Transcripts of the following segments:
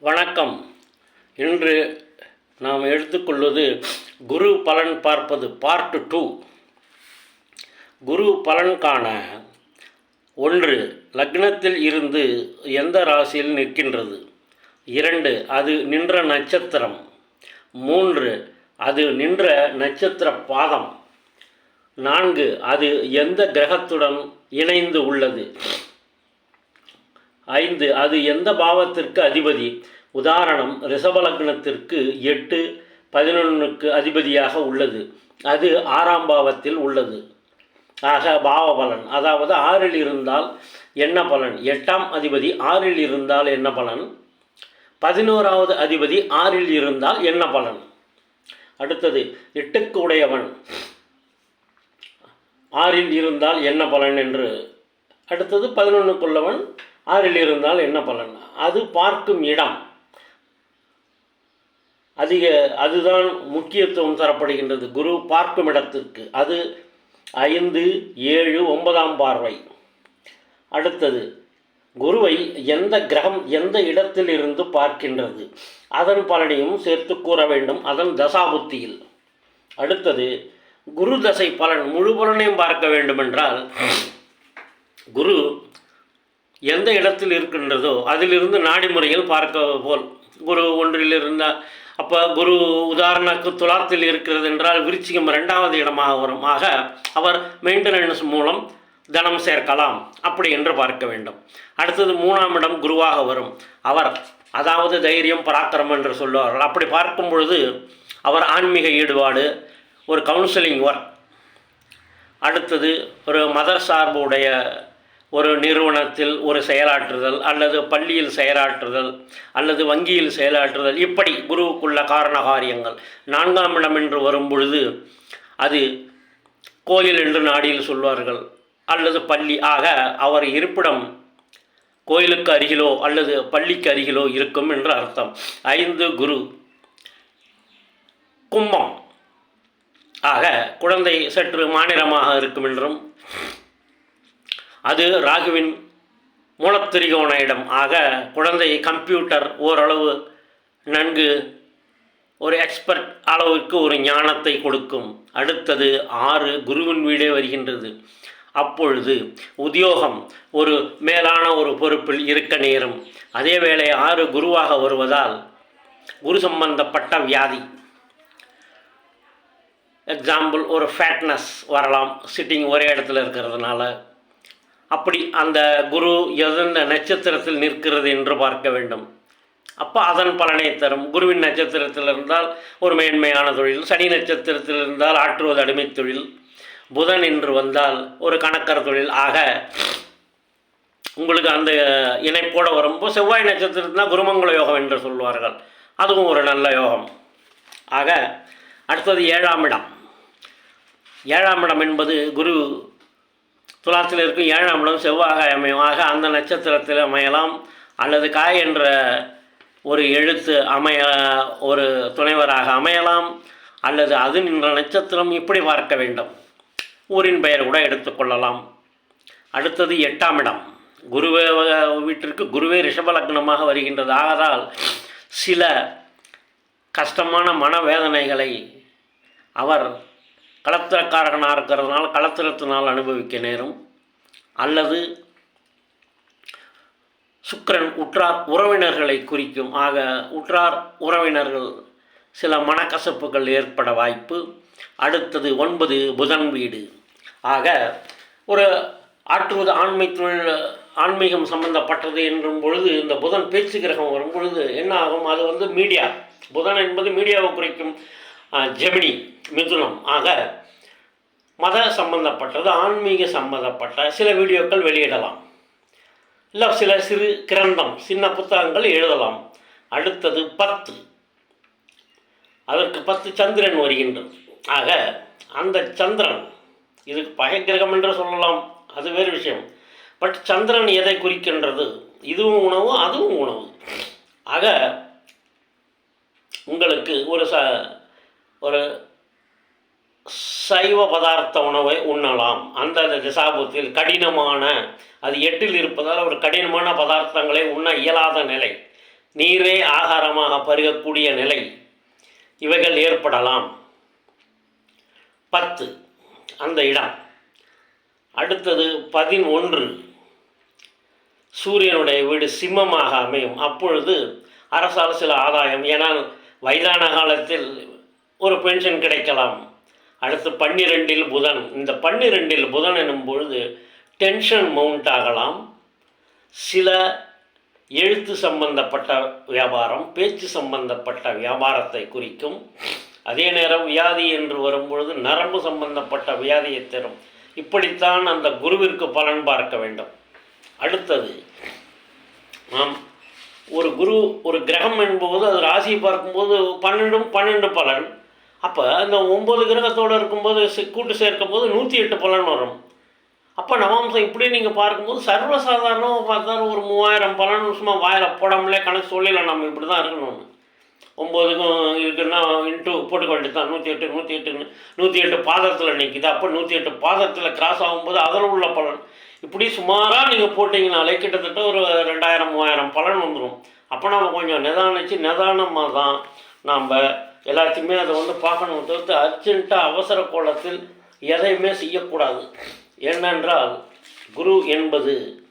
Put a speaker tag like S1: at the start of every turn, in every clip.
S1: வணக்கம். இன்று நாம் எடுத்துக்கொள்வது குரு பலன் பார்ப்பது பார்ட் டூ குரு பலன் காண ஒன்று லக்னத்தில் இருந்து எந்த ராசியில் நிற்கின்றது? இரண்டு அது நின்ற நட்சத்திரம். மூன்று அது நின்ற நட்சத்திர பாதம். நான்கு அது எந்த கிரகத்துடன் இணைந்து உள்ளது? ஐந்து அது எந்த பாவத்திற்கு அதிபதி? உதாரணம் ரிஷபலக்னத்திற்கு எட்டு பதினொன்றுக்கு அதிபதியாக உள்ளது. அது ஆறாம் பாவத்தில் உள்ளது. ஆக பாவ பலன். அதாவது ஆறில் இருந்தால் என்ன பலன்? எட்டாம் அதிபதி ஆறில் இருந்தால் என்ன பலன்? பதினோராவது அதிபதி ஆறில் இருந்தால் என்ன பலன்? அடுத்தது எட்டுக்கு உடையவன். ஆறில் இருந்தால் என்ன பலன் என்று. அடுத்தது பதினொன்றுக்குள்ளவன் ஆறில் இருந்தால் என்ன பலன்? அது பார்க்கும் இடம். அதிக அதுதான் முக்கியத்துவம் தரப்படுகின்றது. குரு பார்க்கும் இடத்திற்கு. அது ஐந்து ஏழு ஒன்பதாம் பார்வை. அடுத்தது குருவை எந்த கிரகம் எந்த இடத்தில் இருந்து பார்க்கின்றது? அதன் பலனையும் சேர்த்து கூற வேண்டும். அதன் தசாபுத்தியில். அடுத்தது குரு தசை பலன் முழு பலனையும் பார்க்க வேண்டுமென்றால் குரு எந்த இடத்தில் இருக்கின்றதோ அதிலிருந்து நாடி பார்க்க போல். குரு ஒன்றில் இருந்தால் அப்போ குரு உதாரணக்கு துலாத்தில் இருக்கிறது என்றால் விருச்சிகம் ரெண்டாவது இடமாக வரும். ஆக அவர் மெயின்டெனன்ஸ் மூலம் தனம் சேர்க்கலாம் அப்படி என்று பார்க்க வேண்டும். அடுத்தது மூணாம் இடம் குருவாக வரும். அவர் அதாவது தைரியம் பராக்கிரம் என்று சொல்லுவார்கள். அப்படி பார்க்கும் பொழுது அவர் ஆன்மீக ஈடுபாடு ஒரு கவுன்சிலிங் ஒர்க் அடுத்தது ஒரு மதர் சார்புடைய ஒரு நிறுவனத்தில் ஒரு செயலாற்றுதல் அல்லது பள்ளியில் செயலாற்றுதல் அல்லது வங்கியில் செயலாற்றுதல் இப்படி குருவுக்குள்ள காரண காரியங்கள் நான்காம் இடம் என்று வரும் பொழுது அது கோயில் என்று நாடியில் சொல்வார்கள். அல்லது பள்ளி ஆக அவர் இருப்பிடம் கோயிலுக்கு அருகிலோ அல்லது பள்ளிக்கு அருகிலோ இருக்கும் என்று அர்த்தம். ஐந்து குரு. கும்பம். ஆக குழந்தை சற்று மாநிலமாக இருக்கும் என்றும் அது ராகுவின் மூலத்திரிகோண இடம் ஆக குழந்தை கம்ப்யூட்டர் ஓரளவு நன்கு ஒரு எக்ஸ்பர்ட் அளவிற்கு ஒரு ஞானத்தை கொடுக்கும். அடுத்தது ஆறு குருவின் வீடே வருகின்றது. அப்பொழுது உத்தியோகம் ஒரு மேலான ஒரு பொறுப்பில் இருக்க நேரும். அதே வேளை ஆறு குருவாக வருவதால் குரு சம்பந்தப்பட்ட வியாதி. எக்ஸாம்பிள் ஒரு ஃபேட்னஸ் வரலாம். சிட்டிங் ஒரே இடத்துல இருக்கிறதுனால. அப்படி அந்த குரு எதன் நட்சத்திரத்தில் நிற்கிறது என்று பார்க்க வேண்டும். அப்போ அதன் பலனை தரும். குருவின் நட்சத்திரத்தில் இருந்தால் ஒரு மேன்மையான தொழில் சனி நட்சத்திரத்தில் இருந்தால் ஆற்றுவது அடிமை தொழில் புதன் என்று வந்தால் ஒரு கணக்கர் தொழில். ஆக உங்களுக்கு அந்த இணைப்போடு வரும்போது செவ்வாய் நட்சத்திரத்தில் குருமங்கள யோகம் என்று சொல்வார்கள். அதுவும் ஒரு நல்ல யோகம். ஆக அடுத்தது ஏழாம் இடம். ஏழாம் இடம் என்பது குரு துலாத்தில் இருக்கும் ஏழாம் இடம் செவ்வாக அமையும். ஆக அந்த நட்சத்திரத்தில் அமையலாம். அல்லது காய் என்ற ஒரு எழுத்து அமைய ஒரு துணைவராக அமையலாம். அல்லது அது நின்ற நட்சத்திரம் இப்படி பார்க்க வேண்டும். ஊரின் பெயர் கூட எடுத்துக்கொள்ளலாம் அடுத்தது எட்டாம் இடம். குருவே வீட்டிற்கு குருவே ரிஷபலக்னமாக வருகின்றது. ஆகதால் சில கஷ்டமான மனவேதனைகளை அவர் களத்திரக்காரகனாக இருக்கிறதுனால களத்திரத்தினால் அனுபவிக்க நேரும். அல்லது சுக்கரன் உற்றார் உறவினர்களை குறிக்கும். ஆக உற்றார் உறவினர்கள் சில மனக்கசப்புகள் ஏற்பட வாய்ப்பு. அடுத்தது ஒன்பது புதன் வீடு. ஆக ஒரு ஆற்றுவது ஆண்மை தொழில் ஆன்மீகம் சம்பந்தப்பட்டது என்றும் பொழுது இந்த புதன் பேச்சு கிரகம் வரும் பொழுது என்ன ஆகும்? அது வந்து மீடியா. புதன் என்பது மீடியாவை குறிக்கும். ஜெமினி மிதுனம். ஆக மத சம்பந்தப்பட்டது ஆன்மீக சம்பந்தப்பட்ட சில வீடியோக்கள் வெளியிடலாம். இல்லை சில சிறு கிரந்தம் சின்ன புத்தகங்கள் எழுதலாம். அடுத்தது பத்து. அதற்கு பத்து சந்திரன் வருகின்றது. ஆக அந்த சந்திரன் இதுக்கு பகை கிரகம் என்று சொல்லலாம். அது வேறு விஷயம். பட் சந்திரன் எதை குறிக்கின்றது? இதுவும் உணவு அதுவும் உணவு. ஆக உங்களுக்கு ஒரு ச ஒரு சைவ பதார்த்த உணவை உண்ணலாம். அந்த திசாபுத்தில் கடினமான அது எட்டில் இருப்பதால் ஒரு கடினமான பதார்த்தங்களை உண்ண இயலாத நிலை. நீரே ஆகாரமாக பருகக்கூடிய நிலை. இவைகள் ஏற்படலாம். பத்து. அந்த இடம். அடுத்தது பதினொன்று. சூரியனுடைய வீடு சிம்மமாக அமையும். அப்பொழுது அரசால் சில ஆதாயம். ஏன்னால் வயதான காலத்தில் ஒரு பென்ஷன் கிடைக்கலாம். அடுத்து பன்னிரெண்டில் புதன். இந்த பன்னிரெண்டில் புதன் எனும் பொழுது டென்ஷன் மவுண்ட் ஆகலாம். சில எழுத்து சம்பந்தப்பட்ட வியாபாரம் பேச்சு சம்பந்தப்பட்ட வியாபாரத்தை குறிக்கும். அதே நேரம் வியாதி என்று வரும்பொழுது நரம்பு சம்பந்தப்பட்ட வியாதியை தரும். இப்படித்தான் அந்த குருவிற்கு பலன் பார்க்க வேண்டும். அடுத்தது ஆம் ஒரு குரு ஒரு கிரகம் என்பது அது ராசியை பார்க்கும்போது பன்னெண்டும் பன்னெண்டு பலன். அப்போ அந்த ஒம்பது கிரகத்தோடு இருக்கும்போது கூட்டு சேர்க்கும் போது நூற்றி எட்டு பலன் வரும். அப்போ நவாம்சம் இப்படி நீங்கள் பார்க்கும்போது சர்வசாதாரணமாக பார்த்தாலும் ஒரு மூவாயிரம் பலன் சும்மா வாயில் போடாமலே கணக்கு சொல்லல நம்ம இப்படி தான் இருக்கணும் ஒம்போதுக்கும் இருக்குன்னா இன்ட்டு போட்டுக்க வேண்டியது தான் நூற்றி எட்டு நூற்றி எட்டுன்னு நூற்றி எட்டு பாதத்தில் நிற்கிது அப்போ நூற்றி எட்டு பாதத்தில் கிராஸ் ஆகும்போது அதில் உள்ள பலன். இப்படி சுமாராக நீங்கள் போட்டிங்கனாலே கிட்டத்தட்ட ஒரு ரெண்டாயிரம் மூவாயிரம் பலன் வந்துடும் அப்போ நம்ம கொஞ்சம் நிதானிச்சு நிதானமாக தான் நாம் எல்லாத்தையுமே அதை வந்து பார்க்கணும் தவிர்த்து அர்ஜென்ட்டாக அவசர கோலத்தில் எதையுமே செய்யக்கூடாது. ஏனென்றால் குரு என்பது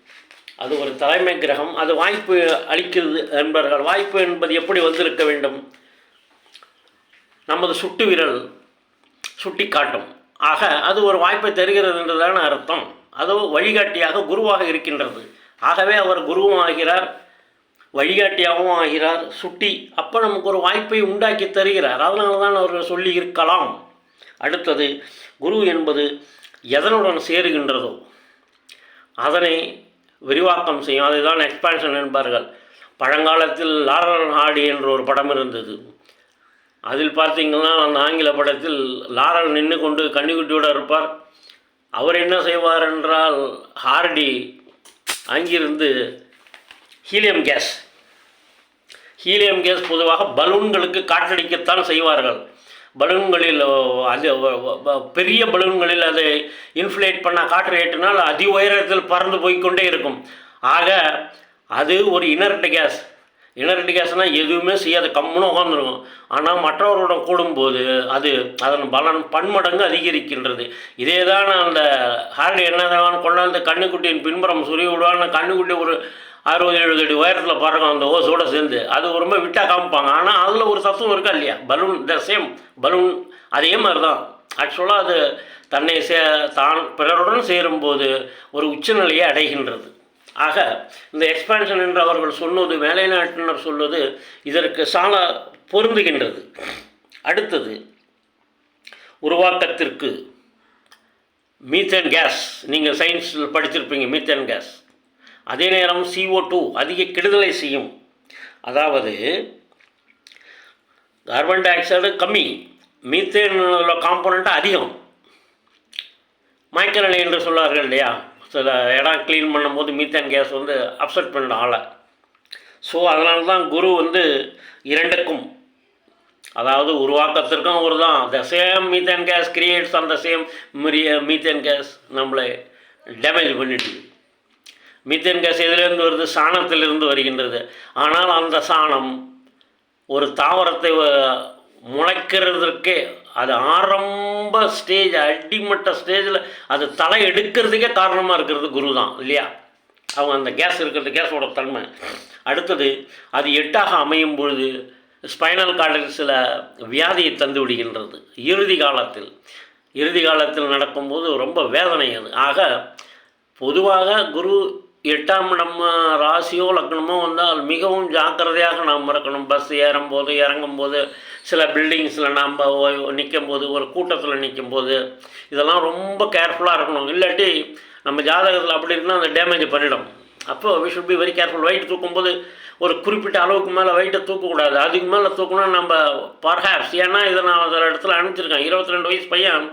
S1: அது ஒரு தலைமை கிரகம். அது வாய்ப்பு அளிக்கிறது என்பார்கள். வாய்ப்பு என்பது எப்படி வந்திருக்க வேண்டும்? நமது சுட்டு விரல் சுட்டி காட்டும் ஆக அது ஒரு வாய்ப்பை தருகிறது என்றுதான அர்த்தம். அது வழிகாட்டியாக குருவாக இருக்கின்றது. ஆகவே அவர் குருவும் ஆகிறார். வழிகாட்டியாகவும் ஆகிறார். சுட்டி அப்போ நமக்கு ஒரு வாய்ப்பை உண்டாக்கி தருகிறார். அதனால தான் அவர் சொல்லி இருக்கலாம். அடுத்தது குரு என்பது எதனுடன் சேருகின்றதோ அதனை விரிவாக்கம் செய்யும். அதுதான் எக்ஸ்பான்ஷன் என்பார்கள். பழங்காலத்தில் லாரல் ஹாடி என்ற ஒரு படம் இருந்தது. அதில் பார்த்தீங்கன்னா அந்த ஆங்கில படத்தில் லாரல் நின்று கொண்டு கன்னிக்குட்டியோடு இருப்பார். அவர் என்ன செய்வார் என்றால் ஹார்டி அங்கிருந்து ஹீலியம் கேஸ் ஹீலியம் கேஸ் பொதுவாக பலூன்களுக்கு காற்றடிக்கத்தான் செய்வார்கள். பலூன்களில் அது பெரிய பலூன்களில் அதை இன்ஃப்ளேட் பண்ண காற்று ஏற்றினால் அதி உயரத்தில் பறந்து போய்க்கொண்டே இருக்கும். ஆக அது ஒரு இனர்ட் கேஸ் இனர்ட் கேஸ்னால் எதுவுமே செய்யாது கம்முன்னு உட்காந்துருக்கும் ஆனால் மற்றவர்களுடன் கூடும்போது அது அதன் பலன் பன்மடங்கு அதிகரிக்கின்றது. இதே தான் அந்த ஹார்டி என்ன கொண்டாந்து கண்ணுக்குட்டியின் பின்புறம் சுரிய விடுவான்னு கண்ணுக்குட்டி ஒரு அறுபது எழுபது அடி உயரத்தில் பறக்கும் அந்த ஓசோட சேர்ந்து அது ரொம்ப விட்டால் காமிப்பாங்க. ஆனால் அதில் ஒரு தத்துவம் இருக்கா இல்லையா? பலூன் த சேம் பலூன் அதே மாதிரி தான் ஆக்சுவலாக அது தன்னை சே தான் பிறருடன் சேரும்போது ஒரு உச்சநிலையை அடைகின்றது. ஆக இந்த எக்ஸ்பான்ஷன் என்று அவர்கள் சொன்னது வேலை நாட்டினர் சொல்வது இதற்கு சால பொருந்துகின்றது. அடுத்தது உருவாக்கத்திற்கு மீத்தேன் கேஸ் நீங்கள் சயின்ஸில் படிச்சிருப்பீங்க மீத்தேன் கேஸ் அதே நேரம் சிஓ டூ அதிக கெடுதலை செய்யும். அதாவது கார்பன் டை ஆக்சைடு கம்மி மீத்தேன் காம்போனண்ட் அதிகம். மயக்க நிலை என்று சொல்வார்கள் இல்லையா? சில இடம் க்ளீன் பண்ணும்போது மீத்தேன் கேஸ் வந்து அப்செட் பண்ண ஆளை. ஸோ அதனால தான் குரு வந்து இரண்டுக்கும் அதாவது உருவாக்கத்திற்கும் அவர் தான். The same methane gas creates அந்த சேம் மீத்தேன் கேஸ் நம்மளை டேமேஜ் பண்ணிட்டு மீத்தேன் கேஸ் எதிலிருந்து வருது சாணத்திலிருந்து வருகின்றது. ஆனால் அந்த சாணம் ஒரு தாவரத்தை முளைக்கிறதுக்கே அது ஆரம்ப ஸ்டேஜ் அடிமட்ட ஸ்டேஜில் அது தலை எடுக்கிறதுக்கே காரணமாக இருக்கிறது குரு தான் இல்லையா? அவங்க அந்த கேஸ் இருக்கிறது கேஸோட தன்மை. அடுத்தது அது எட்டாக அமையும் பொழுது ஸ்பைனல் கார்டில் சில வியாதியை தந்து விடுகின்றது. இறுதி காலத்தில் இறுதி காலத்தில் நடக்கும்போது ரொம்ப வேதனை அது. ஆக பொதுவாக குரு எட்டாம் நம்ம ராசியோ லக்னமோ வந்தால் மிகவும் ஜாக்கிரதையாக நாம் இருக்கணும். பஸ் ஏறும்போது இறங்கும்போது சில பில்டிங்ஸில் நாம் நிற்கும் போது ஒரு கூட்டத்தில் நிற்கும் போது இதெல்லாம் ரொம்ப கேர்ஃபுல்லாக இருக்கணும். இல்லாட்டி நம்ம ஜாதகத்தில் அப்படி இருந்தால் அந்த டேமேஜ் பண்ணிடும். அப்போ we should be very careful weight தூக்கும்போது ஒரு குறிப்பிட்ட அளவுக்கு மேலே வெயிட்டை தூக்கக்கூடாது. அதுக்கு மேலே தூக்கணும்னா நம்ம பர்ஹாப்ஸ் ஏன்னா இதை நான் ஒரு இடத்துல அனுப்பிச்சிருக்கேன். இருபத்தி ரெண்டு வயசு பையன்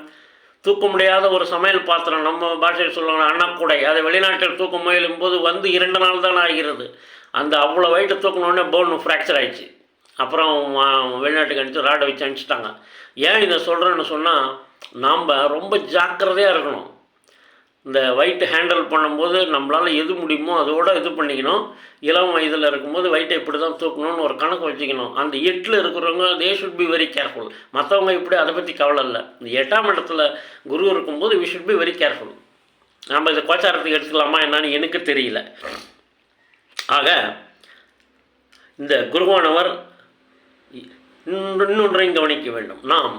S1: தூக்க முடியாத ஒரு சமையல் பாத்திரம் நம்ம பாஷையில் சொல்லுவாங்க அன்னக்கூடை. அதை வெளிநாட்டில் தூக்க முயலும் போது வந்து இரண்டு நாள் தான் ஆகிறது. அந்த அவ்வளோ வெயிட்டை தூக்கணுன்னே போன் ஃப்ராக்சர் ஆயிடுச்சு. அப்புறம் வெளிநாட்டுக்கு அனுப்பிச்சு ராடை வச்சு அனுப்பிச்சிட்டாங்க. ஏன் இதை சொல்கிறேன்னு சொன்னால் நாம் ரொம்ப ஜாக்கிரதையாக இருக்கணும். இந்த வயிட்டு ஹேண்டில் பண்ணும்போது நம்மளால் எது முடியுமோ அதோட இது பண்ணிக்கணும். இளம் வயதில் இருக்கும்போது வயிற்றை இப்படி தான் தூக்கணும்னு ஒரு கணக்கு வச்சுக்கணும். அந்த எட்டில் இருக்கிறவங்க they should be very careful மற்றவங்க இப்படி அதை பற்றி கவலை இல்லை. இந்த எட்டாம் இடத்துல குரு இருக்கும்போது we should be very careful நம்ம இதை கோச்சாரத்துக்கு எடுத்துக்கலாமா என்னன்னு எனக்கு தெரியல. ஆக இந்த குருவானவர் இன்னொன்றையும் கவனிக்க வேண்டும். நாம்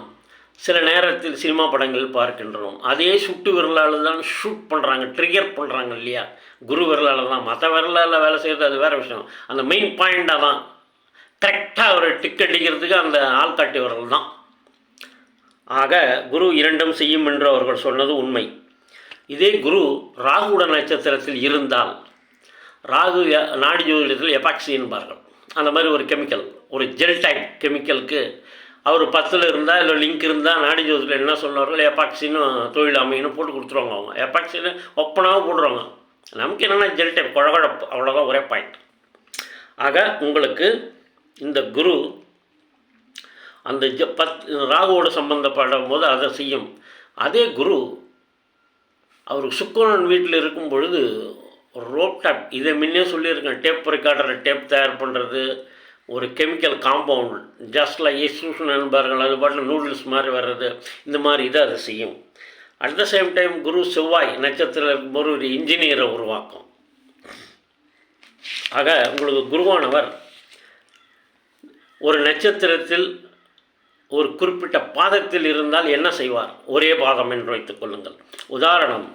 S1: சில நேரத்தில் சினிமா படங்கள் பார்க்கின்றோம். அதே சுட்டு விரலால் தான் ஷூட் பண்ணுறாங்க ட்ரிகர் பண்ணுறாங்க இல்லையா? குரு விரலால் தான் மற்ற விரலால் வேலை செய்கிறது அது வேறு விஷயம். அந்த மெயின் பாயிண்டாக தான். கரெக்டாக ஒரு டிக் அடிக்கிறதுக்கு அந்த ஆள்காட்டி விரல் தான் ஆக குரு இரண்டும் செய்யும் என்று அவர்கள் சொன்னது உண்மை. இதே குரு ராகுட நட்சத்திரத்தில் இருந்தால் ராகு நாடி ஜோதிடத்தில் எபாக்சி என்பார்கள். அந்த மாதிரி ஒரு கெமிக்கல் ஒரு ஜெல் டைப் கெமிக்கலுக்கு அவர் பத்தில் இருந்தால் இல்லை லிங்க் இருந்தால் நாடி ஜோதிடத்தில் என்ன சொன்னார்கள் எப்பாக்சின்னு தொழில் அமைன்னு போட்டு கொடுத்துருவாங்க அவங்க. எப்பாக்சின்னு ஒப்பனாகவும் போடுறாங்க. நமக்கு என்னென்னா ஜெல் டைப் குழகுழப்பு. அவ்வளோதான் ஒரே பாயிண்ட் ஆக உங்களுக்கு இந்த குரு அந்த ஜ பத் ராகுவோட சம்பந்தப்படும் போது அதை செய்யும். அதே குரு அவர் சுக்கரன் வீட்டில் இருக்கும் பொழுது ரோப் டேப் இதை முன்னே சொல்லியிருக்கேன். டேப் ரெக்கார்டரை டேப் தயார் பண்ணுறது ஒரு chemical compound just like institution என்பார்கள் அது பாட்டில் நூடுல்ஸ் மாதிரி வர்றது இந்த மாதிரி இதை அதை செய்யும். அட் த சேம் டைம் குரு செவ்வாய் நட்சத்திரம் இருக்கும்போது ஒரு இன்ஜினியரை உருவாக்கும். ஆக உங்களுக்கு குருவானவர் ஒரு நட்சத்திரத்தில் ஒரு குறிப்பிட்ட பாதத்தில் இருந்தால் என்ன செய்வார்? ஒரே பாதம் என்று வைத்துக் கொள்ளுங்கள். உதாரணம்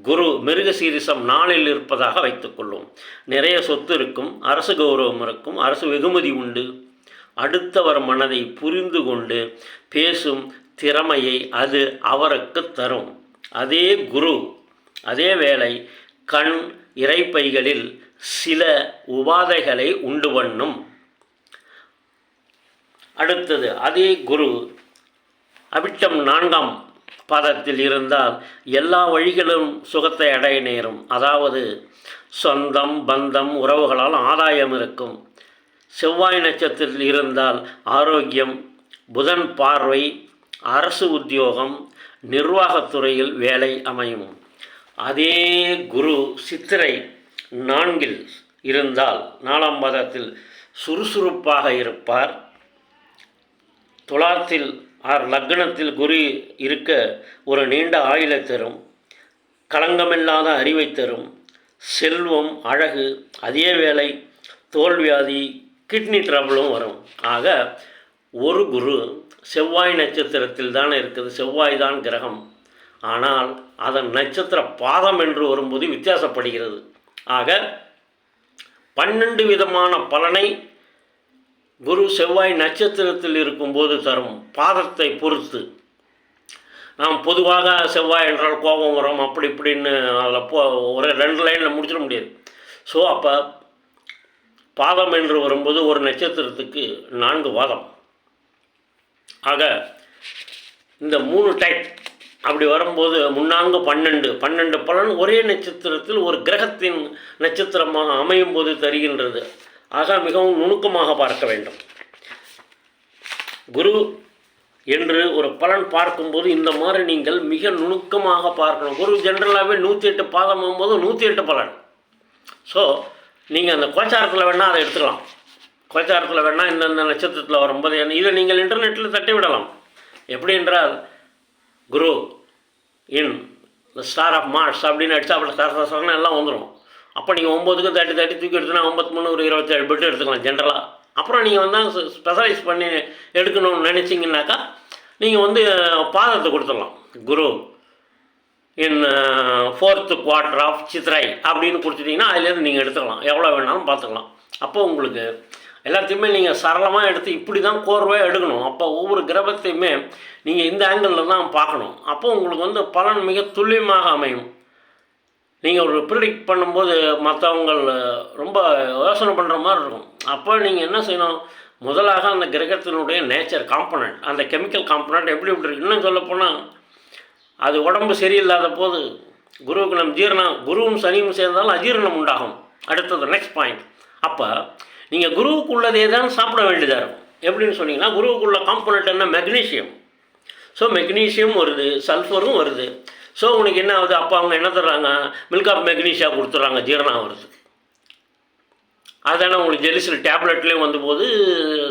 S1: குரு மிருகசீரிசம் நாளில் இருப்பதாக வைத்துக்கொள்வோம் நிறைய சொத்து இருக்கும் அரசு கௌரவம் இருக்கும் அரசு வெகுமதி உண்டு. அடுத்தவர் மனதை புரிந்து கொண்டு பேசும் திறமையை அது அவருக்கு தரும். அதே குரு அதே வேளை கண் இறைப்பைகளில் சில உபாதைகளை உண்டு பண்ணும். அடுத்தது அதே குரு அபிட்டம் நான்காம் பதத்தில் இருந்தால் எல்லா வழிகளும் சுகத்தை அடைய நேரும். அதாவது சொந்தம் பந்தம் உறவுகளால் ஆதாயம் இருக்கும். செவ்வாய் நட்சத்திரத்தில் இருந்தால் ஆரோக்கியம் புதன் பார்வை அரசு உத்தியோகம் நிர்வாகத்துறையில் வேலை அமையும். அதே குரு சித்திரை நான்கில் இருந்தால் நாலாம் பதத்தில் சுறுசுறுப்பாக இருப்பார். துலாத்தில் லக்னத்தில் குரு இருக்க ஒரு நீண்ட ஆயுளை தரும். களங்கமில்லாத அறிவை தரும். செல்வம் அழகு அதே வேளை தோல்வியாதி கிட்னி ட்ரபிளும் வரும். ஆக ஒரு குரு செவ்வாய் நட்சத்திரத்தில் தான் இருக்குது. செவ்வாய் தான் கிரகம். ஆனால் அதன் நட்சத்திர பாதம் என்று வரும்போது வித்தியாசப்படுகிறது. ஆக பன்னெண்டு விதமான பலனை குரு செவ்வாய் நட்சத்திரத்தில் இருக்கும்போது தரும் பாதத்தை பொறுத்து. நாம் பொதுவாக செவ்வாய் என்றால் கோபம் வரும் அப்படி இப்படின்னு அதில் போ ஒரு ரெண்டு லைனில் முடிச்சிட முடியாது. ஸோ அப்போ பாதம் என்று வரும்போது ஒரு நட்சத்திரத்துக்கு நான்கு வாதம். ஆக இந்த மூணு டைப் அப்படி வரும்போது முன்னாங்கு பன்னெண்டு பன்னெண்டு பலன் ஒரே நட்சத்திரத்தில் ஒரு கிரகத்தின் நட்சத்திரமாக அமையும் போது தருகின்றது. ஆக மிகவும் நுணுக்கமாக பார்க்க வேண்டும். குரு என்று ஒரு பலன் பார்க்கும்போது இந்த மாதிரி நீங்கள் மிக நுணுக்கமாக பார்க்கணும். குரு ஜென்ரலாகவே நூற்றி எட்டு பாதம் போது நூற்றி எட்டு பலன். ஸோ நீங்கள் அந்த கோச்சாரத்தில் வேணால் அதை எடுத்துக்கலாம். கோச்சாரத்தில் வேணால் இந்தந்த நட்சத்திரத்தில் வரும்போது என்ன- இதை நீங்கள் இன்டர்நெட்டில் தட்டி விடலாம். எப்படி என்றால் Guru in the star of Mars அப்படின்னு அடித்தா அப்புறம் ஸ்டார் ஸ்டார் எல்லாம் வந்துடும் அப்போ நீங்கள் ஒம்போதுக்கு தட்டி தட்டி தூக்கி எடுத்துனா ஐம்பத்தி மூணு ஒரு இருபத்தேழு பெட்டு எடுத்துக்கலாம் ஜென்ரலாக அப்புறம் நீங்கள் வந்து ஸ்பெஷலைஸ் பண்ணி எடுக்கணும்னு நினச்சிங்கனாக்கா நீங்கள் வந்து பாதத்தை கொடுத்துடலாம். Guru in fourth quarter of Chitra அப்படின்னு கொடுத்துட்டிங்கன்னா அதுலேருந்து நீங்கள் எடுத்துக்கலாம். எவ்வளோ வேணாலும் பார்த்துக்கலாம். அப்போ உங்களுக்கு எல்லாத்தையுமே நீங்கள் சரளமாக எடுத்து இப்படி தான் கோர்வாக எடுக்கணும். அப்போ ஒவ்வொரு கிரகத்தையுமே நீங்கள் இந்த ஆங்கிளில் தான் பார்க்கணும். அப்போ உங்களுக்கு வந்து பலன் மிக துல்லியமாக அமையும். நீங்கள் ஒரு ப்ரிடிக்ட் பண்ணும்போது மற்றவங்க ரொம்ப யோசனை பண்ணுற மாதிரி இருக்கும். அப்போ நீங்கள் என்ன செய்யணும்? முதலாக அந்த கிரகத்தினுடைய நேச்சர் காம்பனண்ட் அந்த கெமிக்கல் காம்பனண்ட் எப்படி எப்படி இருக்கு இன்னும் சொல்லப்போனால் அது உடம்பு சரியில்லாத போது குருவுக்கு நம் ஜீரணம் குருவும் சனியும் சேர்ந்தாலும் அஜீரணம் உண்டாகும். அடுத்தது நெக்ஸ்ட் பாயிண்ட் அப்போ நீங்கள் குருவுக்கு உள்ளதே தான் சாப்பிட வேண்டியதாக இருக்கும். எப்படின்னு சொன்னீங்கன்னா குருவுக்குள்ள காம்பனண்ட் என்ன? மெக்னீஷியம் ஸோ மெக்னீஷியம் வருது சல்ஃபரும் வருது. ஸோ உனக்கு என்ன ஆகுது? அப்போ அவங்க என்ன தர்றாங்க? மில்க் ஆஃப் மெக்னீஷியா கொடுத்துட்றாங்க ஜீரணம் ஆகிறதுக்கு. அதான உங்களுக்கு ஜெலிசில் டேப்லெட்லேயும் வந்து போது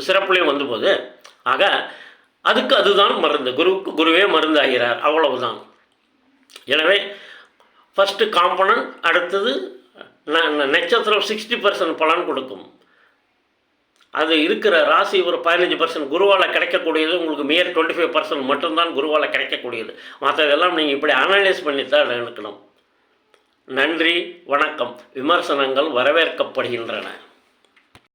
S1: சிறப்புலேயும் வந்து போகுது ஆக அதுக்கு அதுதான் மருந்து. குருவுக்கு குருவே மருந்து ஆகிறார் அவ்வளவுதான். எனவே ஃபஸ்ட்டு காம்பனன்ட் அடுத்தது நட்சத்திரம் சிக்ஸ்டி பர்சன்ட் பலன் கொடுக்கும். அது இருக்கிற ராசி ஒரு பதினஞ்சு பர்சன்ட் குருவால் கிடைக்கக்கூடியது உங்களுக்கு மியர் டுவெண்ட்டி ஃபைவ் பர்சன்ட் மட்டும்தான் குருவால் கிடைக்கக்கூடியது. மற்றதெல்லாம் நீங்கள் இப்படி அனலைஸ் பண்ணி தான் எடுக்கணும். நன்றி வணக்கம். விமர்சனங்கள் வரவேற்கப்படுகின்றன.